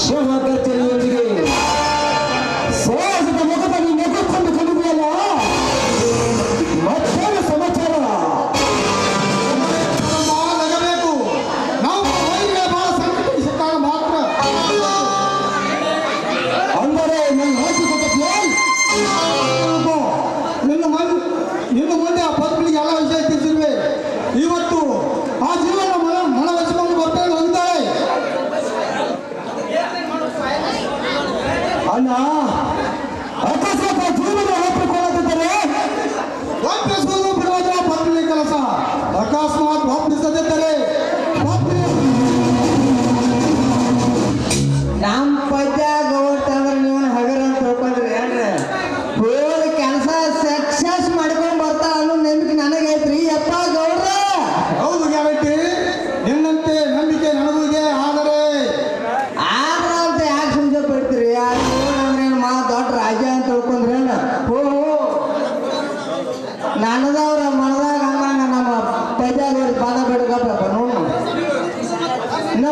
ಶಿವಮೊಗ್ಗ ಜಿಲ್ಲೆಯೊಂದಿಗೆ ಸಮಾಜದ ಮುಖದಲ್ಲಿ ನೆಗೆ ತಂದು ಕಂಡಿದೆಯಲ್ಲ? ಮತ್ತೇನು ಸಮಾಚಾರ? ನಗಬೇಕು ನಾವು ಮಹಿಳೆ ಬಹಳ ಸಂಕಟಿಸಿದಾಗ ಮಾತ್ರ ಅಂದರೆ ನನ್ನ ಹೋಗಿ ನಿನ್ನ ಮುಂದೆ ನಿನ್ನ ಮುಂದೆ ಆ ಪದ್ಮನಿಗೆ ಎಲ್ಲ ವಿಷಯ ತಿಳಿಸಿರುವೆ. ಇವತ್ತು ಆ ಜೀವನ 安娜 ಅನ್ನದವ್ರ ಮನದಾಗ ಅನ್ನ ನಮ್ಮ ಪೈದಾಗ ಪಾದ ಬಿಡ್ಕೋಬೇಕು ನೋಡು. ಇನ್ನ